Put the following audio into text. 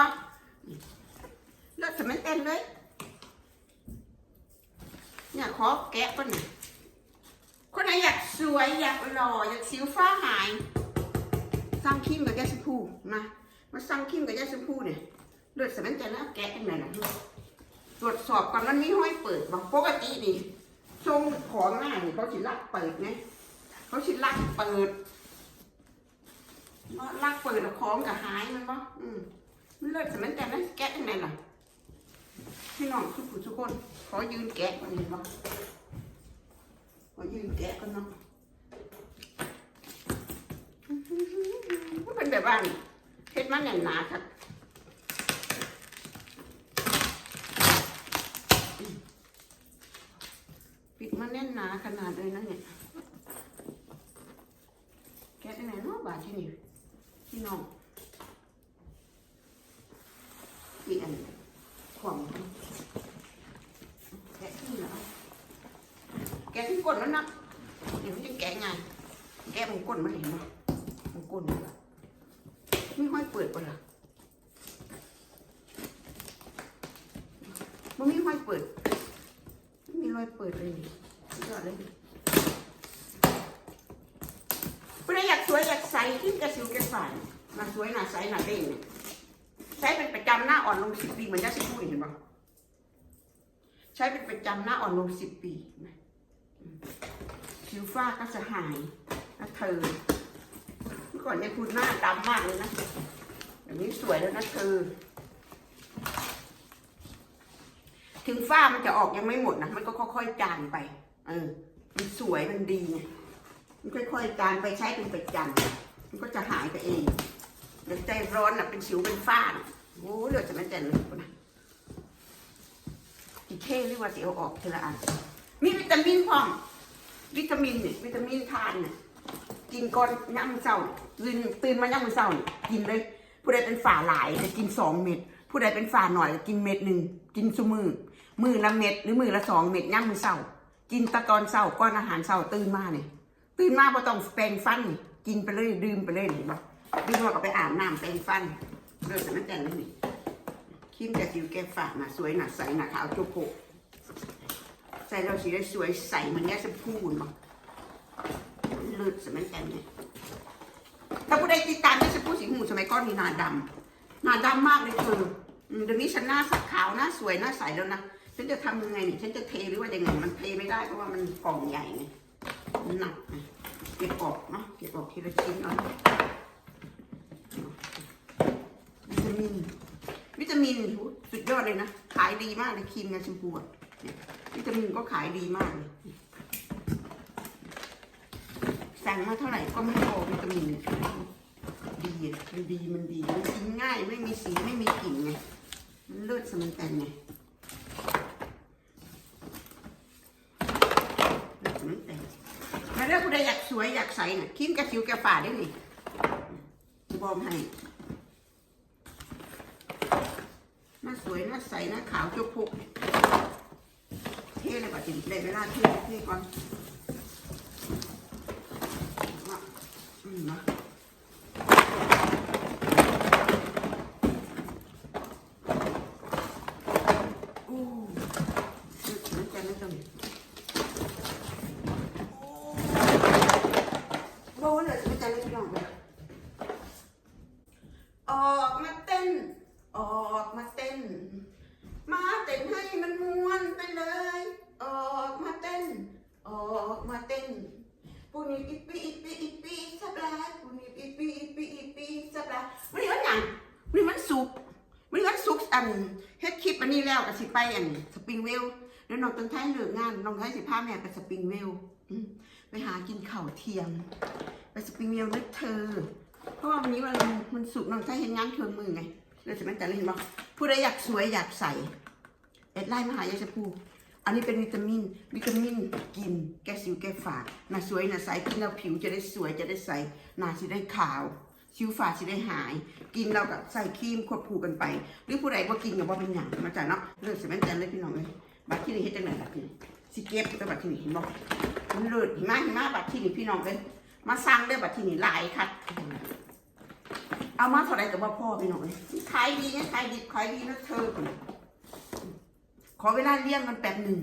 บ่เลือดสมันเต้นเลย เนี่ยขอแกะก่อนนะคนไหนอยากสวยอยากหล่ออยากสิวฟ้าหายสร้างคิมกับยาสีผู้มา มาสร้างคิมกับยาสีผู้เนี่ยเลือดสมันเต้นแล้วแกะกันไหนล่ะตรวจสอบก่อนมันมีห้อยเปิดบอกปกตินี่ทรงของหน้านี่เขาสิลักเปิดไงเขาสิลักเปิดลักเปิดแล้วของกับหายมันปะอืม มันเลิศสมันแต่นั้นแกะยังไงล่ะพี่น้องทุกผู้ทุกคน ขอยืนแกะก่อนนี่ปะขอยืนแกะก่อนเนาะมันเป็นแบบว่านี่เฮ็ดมันแน่นหนาครับปิดมันแน่นหนาขนาดเลยนะเนี่ย แกะยังไงเนาะบาทที่นี่ พี่น้องอีกอันของ แกะที่เหรอแกะที่ก้นแล้วนะเดี๋ยวมันจะแกะไงแกะมันก้นมันเห็นไหมมันก้นมันไม่ค่อยเปิดปะล่ะมันไม่ค่อยเปิดไม่มีรอยเปิดเลยยอดเลยนี่ผู้ใดอยากสวยอยากใสขึ้นกระสิวกระฝ่ายมาสวยหน้าใสหน้าเด้งใช้เป็นประจำหน้าอ่อนลงสิบปีเหมือนยาสีพูดเห็นปะ ช้เป็นประจำหน้าอ่อนลงสิบปีนะอืมผิวฝ้าก็จะหายนะเธอ เมื่อก่อนเนี่ยคุณหน้าดำมากเลยนะแบบนี้สวยแล้วนะเธอ ถึงฝ้ามันจะออกยังไม่หมดนะ มันก็ค่อยๆจางไป เออ มันสวยมันดีไงมันค่อยๆจางไปใช้เป็นประจำมันก็จะหายไปเองเดี๋ยวใจร้อนอะเป็นสิวเป็นฝ้าโอ้เลือดจะไมันจะเลยนะ อีเท่เรียกว่าสิเอาออกทีละอัน มีวิตามินพร้อม วิตามินเนี่ยวิตามินทานเนี่ยกินก่อนย่ำเศร้าตื่นตื่นมาย่ำมือเศร้าเนี่ยกินเลย ผู้ใดเป็นฝ่าหลายจะกินสองเม็ด ผู้ใดเป็นฝ่าหน่อยจะกินเม็ดหนึ่งกินซุมือ มือละเม็ดหรือมือละสองเม็ดย่ำมือเศร้า กินตะตอนเศร้าก้อนอาหารเศร้าตื่นมาเนี่ยตื่นมาพอต้องแปรงฟันนี่กินไปเลยดื่มไปเลยเห็นปะดื่มแล้วก็ไปอาบน้ำแปรงฟันเลิกแต่ไม่แต่งเลยนี่ ครีมกระจิวแกฝาหนาสวยหนาใสหนาขาวจุกโกใส่เราสีได้สวยใสเหมันแย่สะพูนมาเลิศสมัยแต่เนี่ยถ้าผู้ใดติดตามแย่สะพูสีหูสมัยก่อนนี่หนาดำหนาดำมากเลยเธอเดี๋ยวนี้ฉันหน้าสักขาวหน้าสวยหน้าใสแล้วนะฉันจะทำยังไงนี่ฉันจะเทหรือว่ายังไงมันเทไม่ได้เพราะว่ามันกล่องใหญ่ไงหนักนะเก็บออกเนาะเก็บออกทีละชิ้นเอาวิตามิน มินสุดยอดเลยนะ ขายดีมากเลยครีมงาชมพูอะวิตามินก็ขายดีมากเลยสั่งมาเท่าไหร่ก็ไม่พอวิตามินดีมันดีมันดีมันกินง่ายไม่มีสีไม่มีกลิ่นไงมันเลิศสมันแตนไงเลิศสมันแตนมาเรื่องผู้ใดอยากสวยอยากใสน่ะครีมกระสิวกระฝ่าได้ไหมบอกให้ หน้าสวยหน้าใสหน้าขาวจุกพุกเท่เลยป่ะจิ๋มเลยเวลาเท่เท่ก่อนอืมนะ อีปีอีปีอีปีสับลายปูนิบอีปีอีปีอีปีสับลายวันนี้วันหยังวันนี้วันศุกร์วันนี้วันศุกร์อันเฮ็ดคลิปอันนี้แล้วกับสิไปอันสปริงเวลแล้วน้องต้นไทยเลิกงานน้องไทยสิพาแม่ไปสปริงเวลไปหากินข้าวเที่ยงไปสปริงเวลนึกเธอ เพราะว่าวันนี้วันมันสุกร์น้องใช้เห็นงานเครื่องมือไงเลยจะไม่แต่เล่นบอกผู้ใดอยากสวยอยากใส่เอ็ดไล่มาหายาชพู อันนี้เป็นวิตามิน วิตามินกิน แก้สิวแก้ฝาหน้าสวยหน้าใสกินแล้วผิวจะได้สวยจะได้ใสหน้าจะได้ขาวสิวฝาจะได้หาย กินเรากับใส่ครีมควบคู่กันไป หรือผู้ใดว่ากินกับว่าเป็นอย่างมาจากเนาะเลือดเสมันจัมเลยพี่น้องเลยบัตรที่นี่เฮ็ดจังไหนบัตรที่นี่สิเก็บแต่บัตรที่นี่เห็นบอกมันเลือดหิมะหิมะบัตรที่นี่พี่น้องเลยมาสร้างเลือบัตรที่นี่หลายค่ะเอามาเท่าไรแต่ว่าพ่อพี่น้องเลยขายดีเนี่ยขายดีขายดีนะเธอ ขอเวลาเลี้ยงมันแป๊บหนึ่ง